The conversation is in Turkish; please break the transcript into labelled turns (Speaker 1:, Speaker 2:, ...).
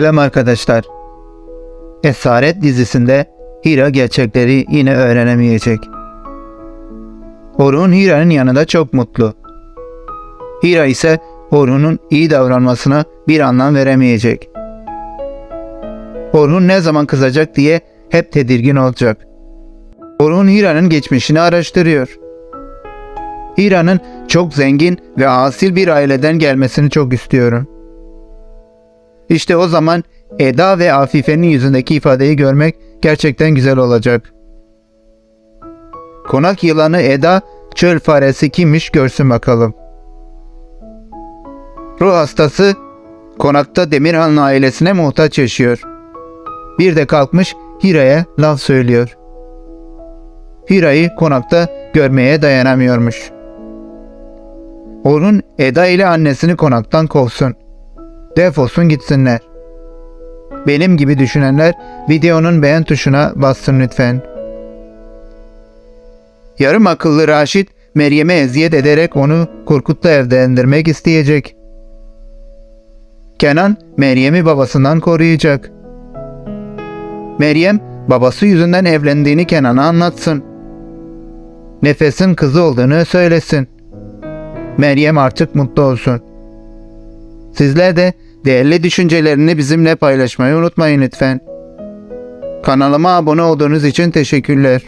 Speaker 1: Selam arkadaşlar. Esaret dizisinde Hira gerçekleri yine öğrenemeyecek. Orhun Hira'nın yanında çok mutlu. Hira ise Orhun'un iyi davranmasına bir anlam veremeyecek. Orhun ne zaman kızacak diye hep tedirgin olacak. Orhun Hira'nın geçmişini araştırıyor. Hira'nın çok zengin ve asil bir aileden gelmesini çok istiyorum. İşte o zaman Eda ve Afife'nin yüzündeki ifadeyi görmek gerçekten güzel olacak. Konak yılanı Eda çöl faresi kimmiş görsün bakalım. Ruh hastası konakta Demirhan'ın ailesine muhtaç yaşıyor. Bir de kalkmış Hira'ya laf söylüyor. Hira'yı konakta görmeye dayanamıyormuş. Orhun Eda ile annesini konaktan kovsun. Defolsun gitsinler. Benim gibi düşünenler videonun beğen tuşuna bassın lütfen. Yarım akıllı Raşit Meryem'e eziyet ederek onu Korkut'la evlendirmek isteyecek. Kenan Meryem'i babasından koruyacak. Meryem babası yüzünden evlendiğini Kenan'a anlatsın. Nefes'in kızı olduğunu söylesin. Meryem artık mutlu olsun. Sizler de değerli düşüncelerini bizimle paylaşmayı unutmayın lütfen. Kanalıma abone olduğunuz için teşekkürler.